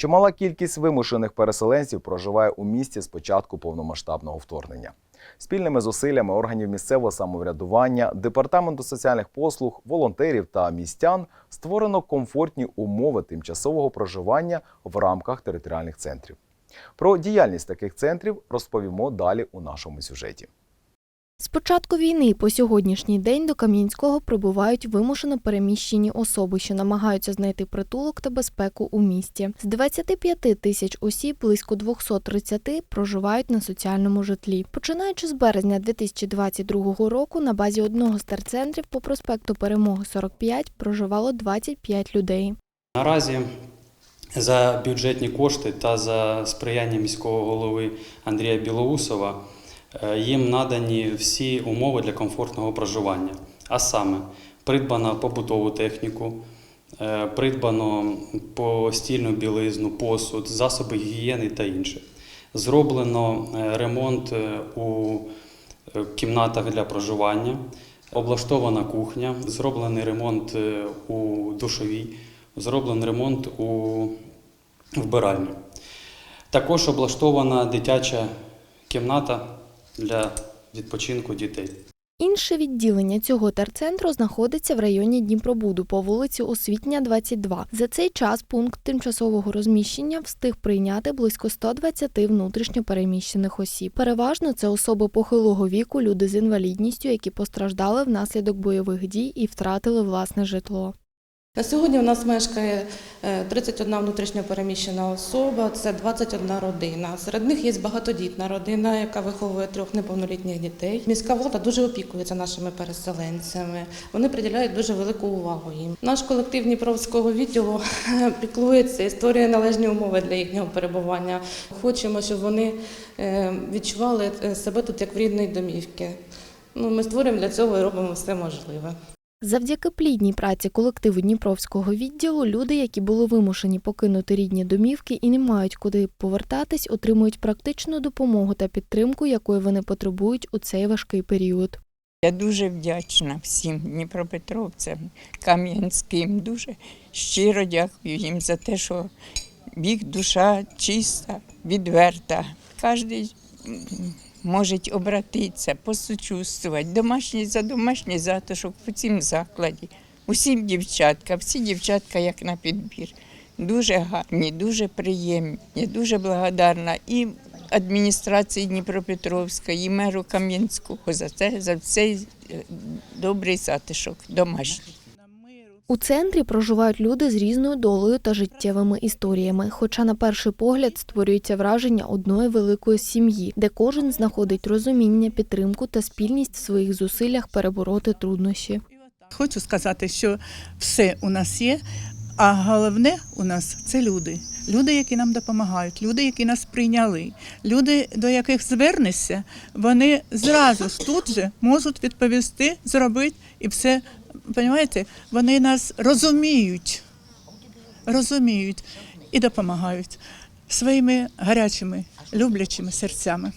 Чимала кількість вимушених переселенців проживає у місті з початку повномасштабного вторгнення. Спільними зусиллями органів місцевого самоврядування, департаменту соціальних послуг, волонтерів та містян створено комфортні умови тимчасового проживання в рамках територіальних центрів. Про діяльність таких центрів розповімо далі у нашому сюжеті. З початку війни по сьогоднішній день до Кам'янського прибувають вимушено переміщені особи, що намагаються знайти притулок та безпеку у місті. З 25 тисяч осіб близько 230 проживають на соціальному житлі. Починаючи з березня 2022 року на базі одного з терцентрів по проспекту Перемоги 45 проживало 25 людей. Наразі за бюджетні кошти та за сприяння міського голови Андрія Білоусова їм надані всі умови для комфортного проживання. А саме придбано побутову техніку, е, придбано постільну білизну, посуд, засоби гігієни та інше. Зроблено е, ремонт е, у е, кімнатах для проживання, облаштована кухня, зроблений ремонт е, у душовій, зроблений ремонт у вбиральні. Також облаштована дитяча кімната для відпочинку дітей. Інше відділення цього терцентру знаходиться в районі Дніпробуду по вулиці Освітня, 22. За цей час пункт тимчасового розміщення встиг прийняти близько 120 внутрішньо переміщених осіб. Переважно це особи похилого віку, люди з інвалідністю, які постраждали внаслідок бойових дій і втратили власне житло. На сьогодні у нас мешкає е, 31 внутрішньо переміщена особа, це 21 родина. Серед них є багатодітна родина, яка виховує трьох неповнолітніх дітей. Міська влада дуже опікується нашими переселенцями. Вони приділяють дуже велику увагу їм. Наш колектив Дніпровського відділу піклується і створює належні умови для їхнього перебування. Хочемо, щоб вони е, відчували е, себе тут як в рідній домівці. Ну, ми створюємо для цього і робимо все можливе. Завдяки плідній праці колективу Дніпровського відділу люди, які були вимушені покинути рідні домівки і не мають куди повертатись, отримують практичну допомогу та підтримку, якої вони потребують у цей важкий період. Я дуже вдячна всім дніпропетровцям, кам'янським. Дуже щиро дякую їм за те, що їх душа чиста, відверта. Кожен може обратитися, посучувствувати. Домашній за домашній затишок в цім закладі. Усім дівчатка, всі дівчатка як на підбір. Дуже гарні, дуже приємні. Я дуже благодарна і адміністрації Дніпропетровської, і меру Кам'янського за це, за цей е, добрий затишок домашній. У центрі проживають люди з різною долею та життєвими історіями, хоча на перший погляд створюється враження одної великої сім'ї, де кожен знаходить розуміння, підтримку та спільність в своїх зусиллях перебороти труднощі. Хочу сказати, що все у нас є, а головне у нас це люди. Люди, які нам допомагають, люди, які нас прийняли, люди, до яких звернешся, вони зразу ж тут же можуть відповісти, зробити і все. Понимаєте, вони нас розуміють, розуміють і допомагають своїми гарячими, люблячими серцями.